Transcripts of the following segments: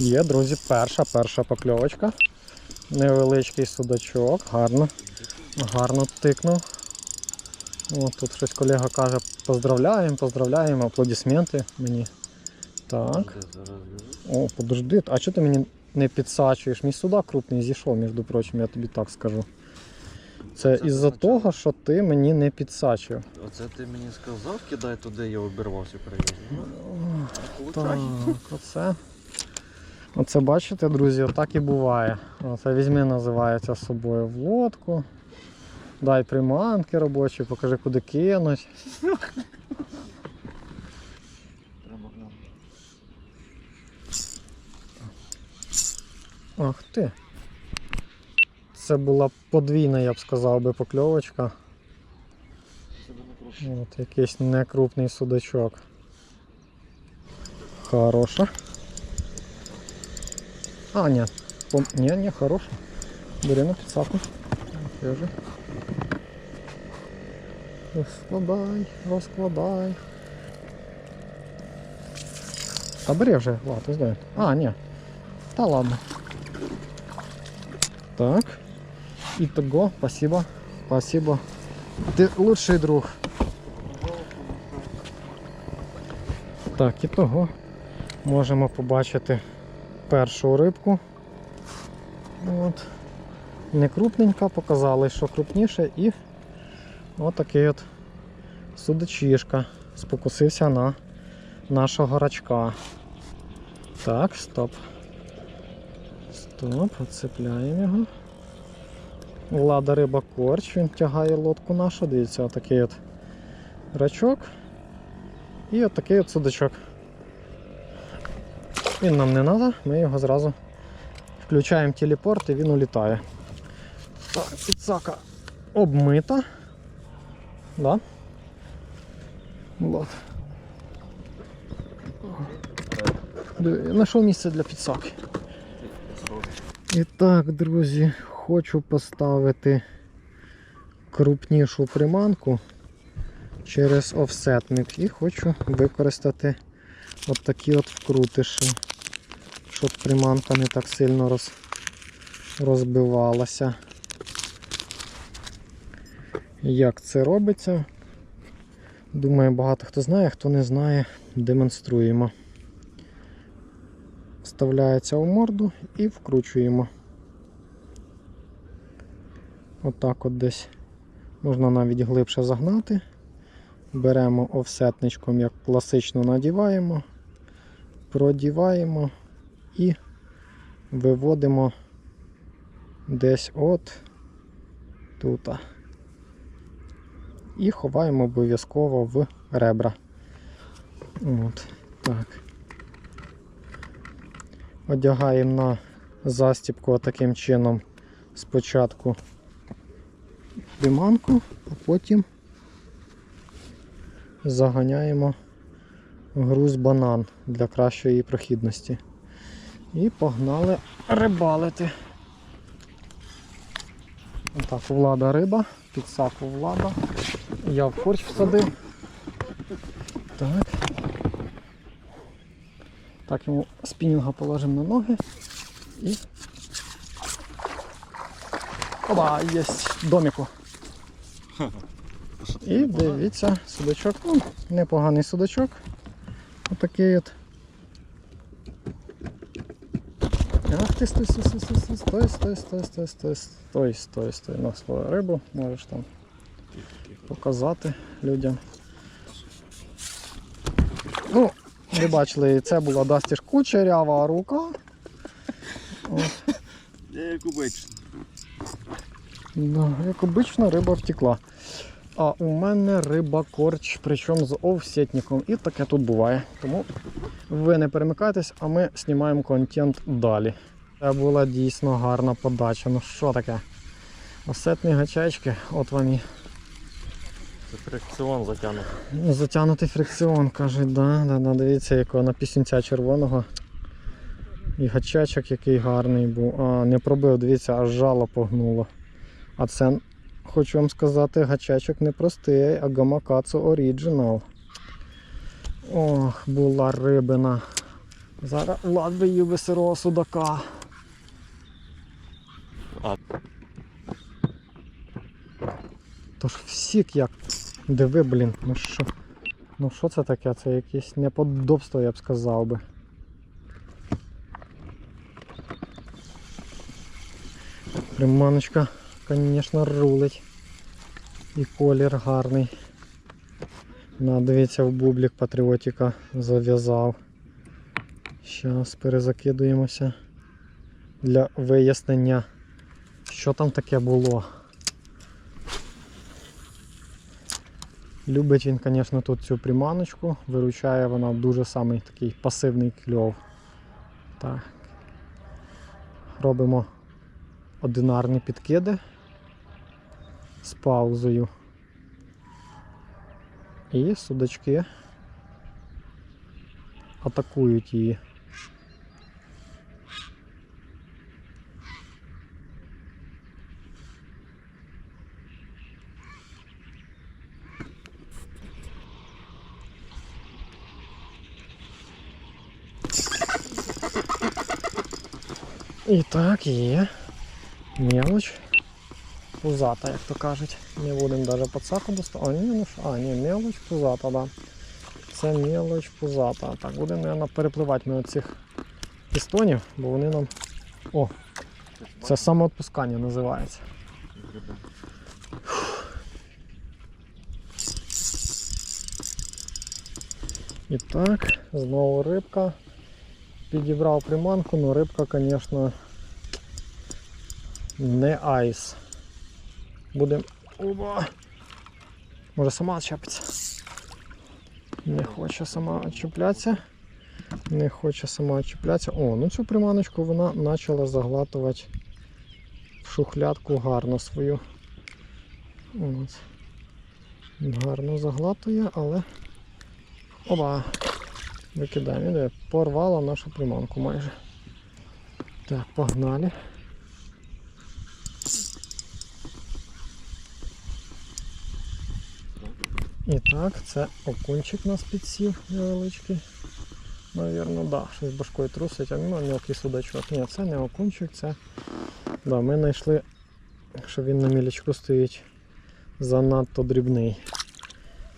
Є, друзі, перша, перша покльовочка. Невеличкий судачок, гарно. Гарно тикнув. О, тут щось колега каже, поздравляємо, поздравляємо, аплодисменти мені. Так. О, подожди, а чого ти мені не підсачуєш? Мій судак крупний зійшов, між прочим, я тобі так скажу. Це із-за того, що ти мені не підсачив. Оце ти мені сказав, кидай туди, я обірвався перевіз. Так, оце. Оце бачите, друзі, отак і буває. Оце візьми, називається собою в лодку. Дай приманки робочі, покажи, куди кинуть. Ах ти. Це була подвійна, я б сказав би, покльовочка. От якийсь некрупний судачок. Хороша. А, ні. Пом... Ні, ні, хороша. Бери на підсаку. Держи. Розкладай, розкладай. Та бери вже, ладно, здай. А, ні. Та ладно. Так. Итого, спасибо. Спасибо. Ти лучший друг. Так, і того можемо побачити першу рибку. От. Не крупненька, показали, що крупніше, і отакий от судачишка спокусився на нашого рачка. Так, стоп. Стоп, оцепляємо його. Влада риба корч, він тягає лодку нашу. Дивіться, отакий от рачок. І отакий от судачок. Він нам не треба, ми його зразу включаємо телепорт і він улітає. Так, підсака обмита. Да? Вот. Знайшов місце для підсаки. І так, друзі, хочу поставити крупнішу приманку через офсетник і хочу використати от такі от вкрутиші, щоб приманка не так сильно роз... розбивалася. Як це робиться? Думаю, багато хто знає, хто не знає, демонструємо. Вставляється у морду і вкручуємо. Отак от десь можна навіть глибше загнати. Беремо офсетничком, як класично надіваємо, продіваємо і виводимо десь от тут. І ховаємо обов'язково в ребра. От, так. Одягаємо на застіпку таким чином спочатку приманку, а потім заганяємо груз банан для кращої прохідності. І погнали рибалити. Отак, влада риба, підсаку влада. Я в корч всадив. Так. Так, йому спінінга положимо на ноги і. Оба, є доміку. І дивіться, судачок. Ну, непоганий судачок. Отакий от. Ти стой, стой, стой, стой, стой, стой, стой, стой, стой, стой, стой, на свою рибу можеш там показати людям. Ну, ви бачили, це була Дастіж кучерява рука. Як обично. Як обично, риба втекла. А у мене риба корч, причому з офсетником. І таке тут буває. Тому ви не перемикайтесь, а ми знімаємо контент далі. Це була дійсно гарна подача. Ну що таке? Офсетні гачечки, от вам і Це фрикціон затягнув. затягнутий фрикціон, кажуть, да, да, да, дивіться, якого на пісінця червоного. І гачечок який гарний був. А, не пробив, дивіться, аж жало погнуло. А це, хочу вам сказати, гачечок не простий, а Гамакацу Original. Ох, була рибина. Зараз Влад би їв би сирого судака. Тож всік як. Диви, блін, ну що? Ну що це таке? Це якесь неподобство, я б сказав би. Приманочка, звісно, рулить. І колір гарний. На, дивіться, в бублік патріотика зав'язав. Зараз перезакидуємося для вияснення, що там таке було. Любить він, звісно, тут цю приманочку, виручає вона дуже самий такий пасивний кльов. Так. Робимо одинарні підкиди з паузою. І судачки атакують її. І так, є. Мелоч. Пузата, як то кажуть. Не будемо навіть подсаку доставати. А, ні, ну що, а, ні, мелоч пузата, да. Це мелоч пузата. Так, будемо, мабуть, перепливати ми оцих пістонів, бо вони нам. О! Це самоотпускання називається. І так, знову рибка. Підібрав приманку, але рибка, звісно, не айс. Будемо. Оба! Може сама чіпиться. Не хоче сама чіплятися. Не хоче сама чіплятися. О, ну цю приманочку вона почала заглатувати в шухлядку гарно свою. От. Гарно заглатує, але. Оба! Викидаємо. Іде, порвала нашу приманку майже. Так, погнали. І так, це окунчик нас підсів невеличкий. Навірно, да, щось башкою трусить, а ну, мелкий судачок. Ні, це не окунчик, це. Да, ми знайшли, що він на мілячку стоїть занадто дрібний.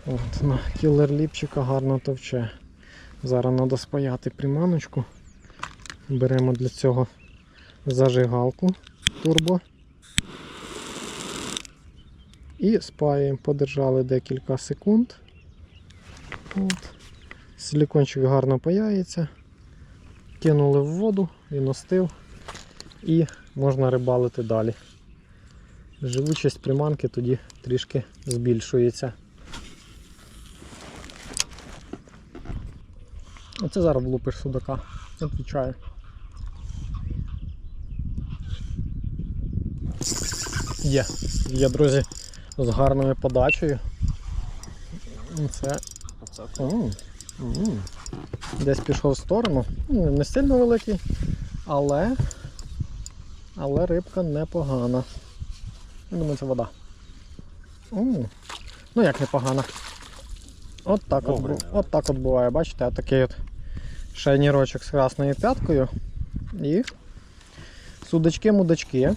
От, на кілер ліпчика гарно товче. Зараз треба спаяти приманочку. Беремо для цього зажигалку турбо. І спаємо, подержали декілька секунд. От. Силікончик гарно паяється. Кинули в воду, він остив і можна рибалити далі. Живучість приманки тоді трішки збільшується. Оце зараз влупиш судака, відвічаю. Є, є, друзі, з гарною подачею. Це м, м. десь пішов в сторону. Ну, Не сильно великий, але, але рибка непогана. Я думаю, це вода. М. Ну як непогана. От так от, Добре. от так от буває, бачите, такий от шайнірочок з красною п'яткою. І судачки-мудачки.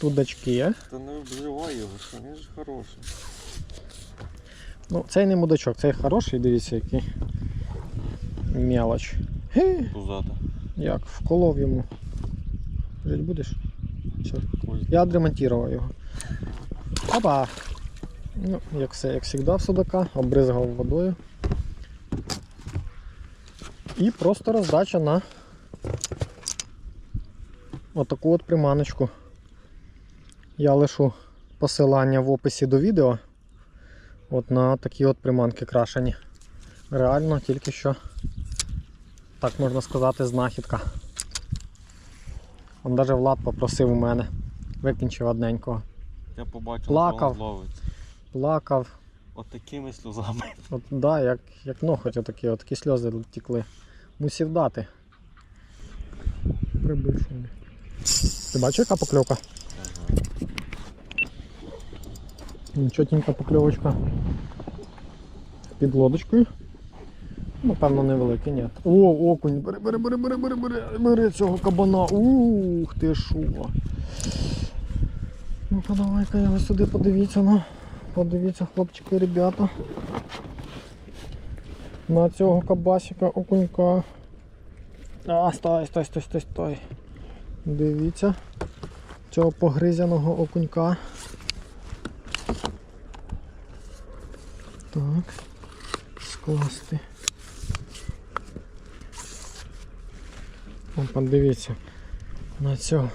Тудачки. Та не обзивай його, що він ж хороший. Ну, цей не мудачок, цей хороший, дивіться, який. Мелоч. Пузата. як, вколов йому. Жить будеш? Все. Я відремонтував його. Опа! Ну, як все, як завжди в судака, обризгав водою. І просто роздача на отаку от приманочку. Я лишу посилання в описі до відео. От на такі от приманки крашені. Реально тільки що, так можна сказати, знахідка. Он навіть Влад попросив у мене. Викінчив одненького. Я побачив, Плакав. що ловить. Плакав. От такими сльозами. От, да, як, як ноготь отакі, отакі сльози текли. Мусів дати. Прибивши. Ти бачиш, яка покльовка? Чотенька покльовочка. Під лодочкою. Напевно, невеликий, ні. О, окунь, бери, бери, бери, бери, бери, бери, бери цього кабана. Ух ти шо. Ну подавай-ка його сюди, подивіться, ну. Подивіться, хлопчики ребята. На цього кабасика окунька. А, стой, стой, стой, стой, стой. Дивіться. Цього погризяного окунька. Так. Скласти. О, подивіться на цього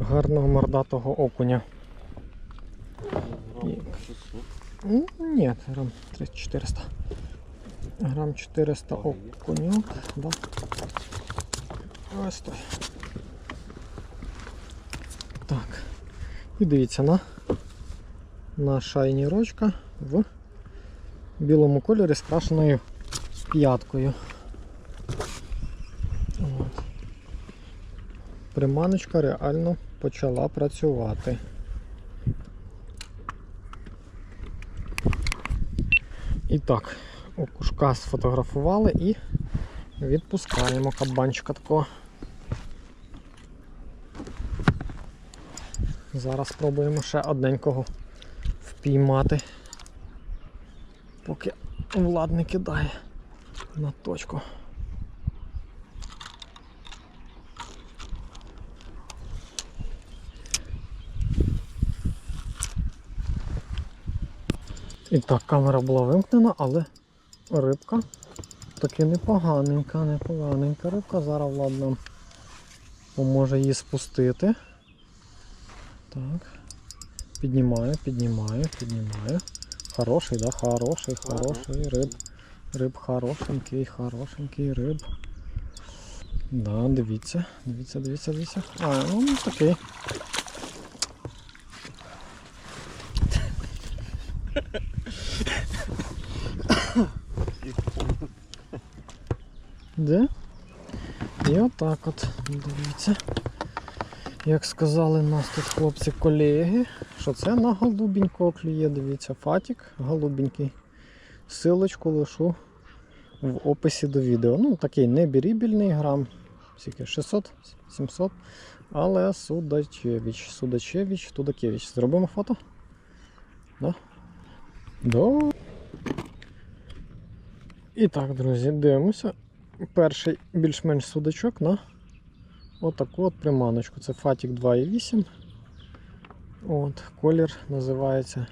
гарного мордатого окуня. Грам 600. Ні, грам 400. Грам 400 окуньок. Да. Ось той. Так. І дивіться на, на шайні рочка в білому кольорі з крашеною п'яткою. Приманочка реально почала працювати. І так, окушка сфотографували і відпускаємо кабанчика такого. Зараз спробуємо ще одненького впіймати, поки Влад не кидає на точку. І так, камера була вимкнена, але рибка таки непоганенька, непоганенька рибка. Зараз Влад нам поможе її спустити. Так. Піднімаю, піднімаю, піднімаю. Хороший, да? Хороший, хороший риб. Риб хорошенький, хорошенький риб. Да, дивіться, дивіться, дивіться, дивіться. А, ну такий. Де? І отак от, дивіться. Як сказали нас тут хлопці колеги, що це на голубенького клює, дивіться, фатік голубенький. Силочку лишу в описі до відео. Ну, такий не бірібільний грам, скільки 600-700, але Судачевич. Судачевич, Тудакевич. Зробимо фото? Да? Да. І так, друзі, дивимося. Перший більш-менш судачок на отаку от приманочку. Це Фатік 2.8. От, колір називається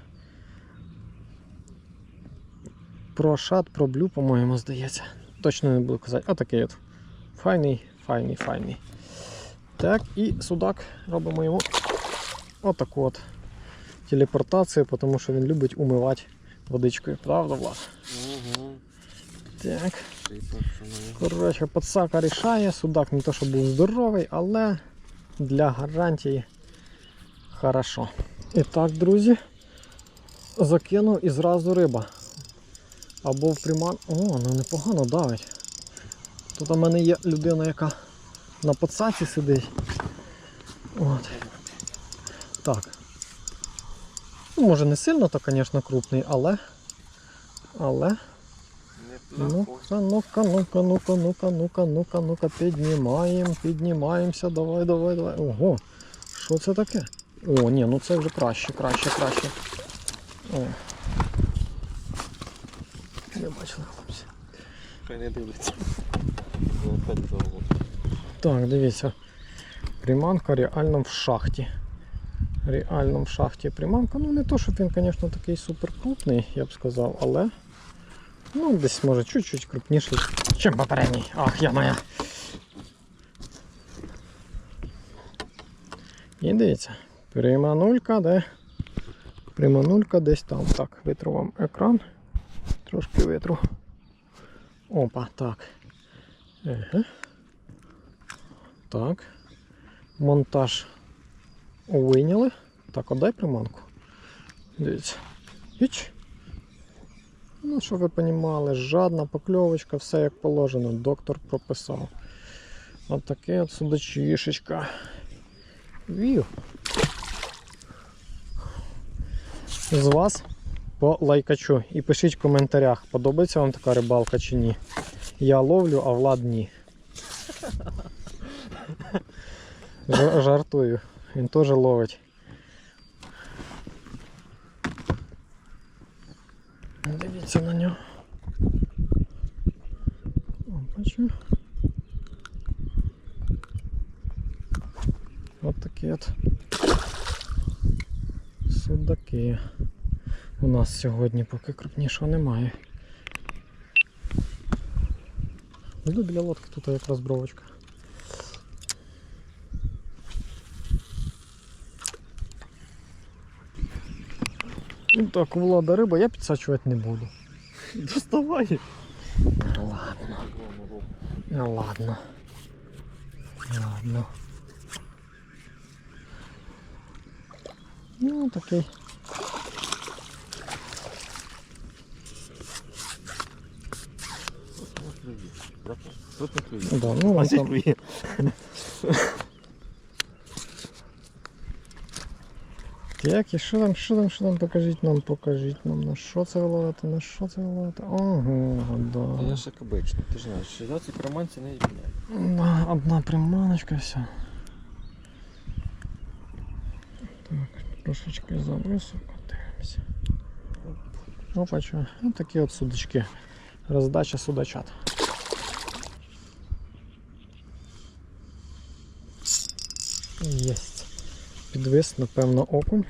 Прошат, Проблю, по-моєму, здається. Точно не буду казати. Отакий от. Файний, файний, файний. Так, і судак робимо йому отаку от телепортацію, тому що він любить умивати водичкою. Правда, Влад? Угу. Так. Коротше, подсака рішає, судак не то, що був здоровий, але для гарантії хорошо. І так, друзі, закинув і зразу риба. Або в приман. О, ну непогано давить. Тут у мене є людина, яка на подсаці сидить. От. Так. Ну, може не сильно, то, звісно, крупний, але. Але. Ну-ка, ну-ка, ну-ка, ну-ка, ну-ка, ну-ка, ну-ка, ну-ка, піднімаємо, піднімаємося, давай, давай, давай. Ого, що це таке? О, ні, ну це вже краще, краще, краще. О. Не бачили, хлопці. Хай не дивиться. Я опять завод. Так, дивіться. Приманка реально в шахті. Реально в шахті приманка. Ну не то, щоб він, звісно, такий супер крупний, я б сказав, але ну десь може чуть-чуть крупніший, ніж попередній. Ах, я моя. І дивіться, приманулька, де? Приманулька десь там. Так, витру вам екран. Трошки витру. Опа, так. Ага. Так. Монтаж вийняли. Так, отдай приманку. Дивіться. Іч. Ну, щоб ви розуміли, жадна покльовочка, все як положено. Доктор прописав. От таке от судачишечка. Вів. З вас по лайкачу. І пишіть в коментарях, подобається вам така рибалка чи ні. Я ловлю, а Влад ні. Жартую. Він теж ловить. Дивіться на нього. О, бачу. От такі от судаки. У нас сьогодні поки крупнішого немає. Йду біля лодки, тут якраз бровочка. Так, у влада риба, я підсачувати не буду. Доставай. Ладно. Ну ладно. Ладно. Ну такий. Да, ну А там. клює. Так, і що там, що там, що там, покажіть нам, покажіть нам, на що це ви ловите, на що це ви ловите. Ого, да. Я ж як обично, ти ж знаєш, що я ці кроманці не відміняю. Да, одна приманочка, все. Так, трошечки за високо дивимося. Опа, що? Ну такі от судочки. Роздача судачат. Єсть. Підвис, напевно, окунь.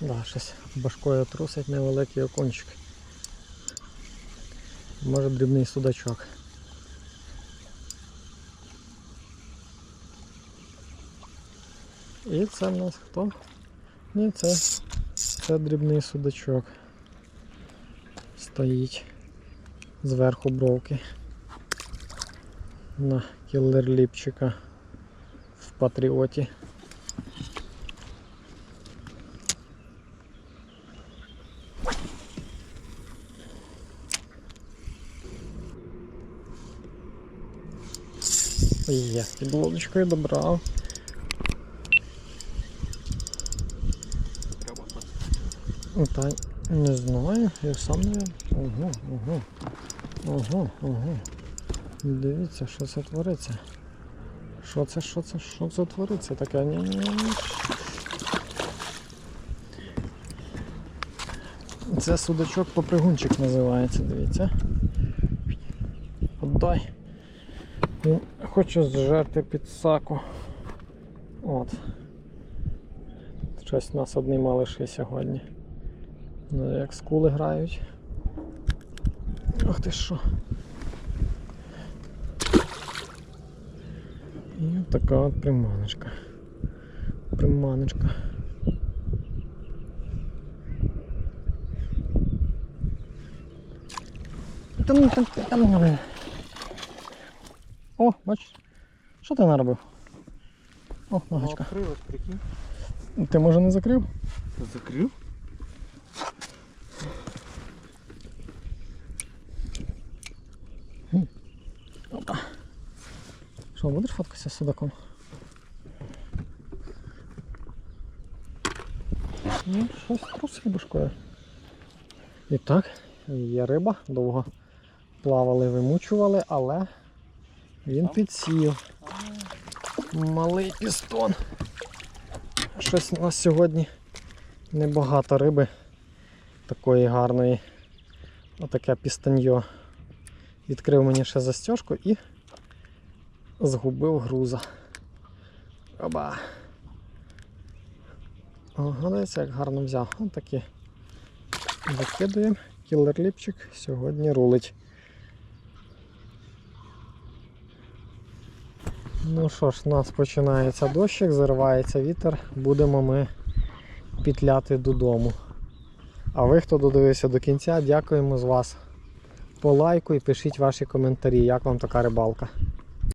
Да, щось башкою трусить невеликий окунчик. Може дрібний судачок. І це в нас хто? Ні, це, це дрібний судачок. Стоїть зверху бровки. На кілерліпчика в патріоті. Є, під лодочкою добрав. Ну, Та не знаю, я сам не. Ого, ого. Ого, ого. Дивіться, що це твориться. Що це, що це, що це твориться таке? Ні, ні, ні. Це судачок попригунчик називається, дивіться. Отдай. Він хоче зжерти під саку. От. Щось у нас одний малиші сьогодні. Ну, як скули грають. Ах ти що. І от така от приманочка. Приманочка. Там, там, там. О, бачиш. Що ти наробив? О, ногочка. Открив, прикинь. Ти може не закрив? Закрив? Опа. Що, будеш фоткатися з судаком? Ну, щось трусить башкою. І так, є риба, довго плавали, вимучували, але він підсів. Малий пістон. Щось у нас сьогодні небагато риби такої гарної. Отаке пістаньо. Відкрив мені ще застежку і згубив груза. Оба. Ага, дивіться, як гарно взяв. Ось такі. Викидуємо. Кілерліпчик сьогодні рулить. Ну що ж, у нас починається дощик, заривається вітер, будемо ми пітляти додому. А ви, хто додивився до кінця, дякуємо з вас. По лайку і пишіть ваші коментарі, як вам така рибалка.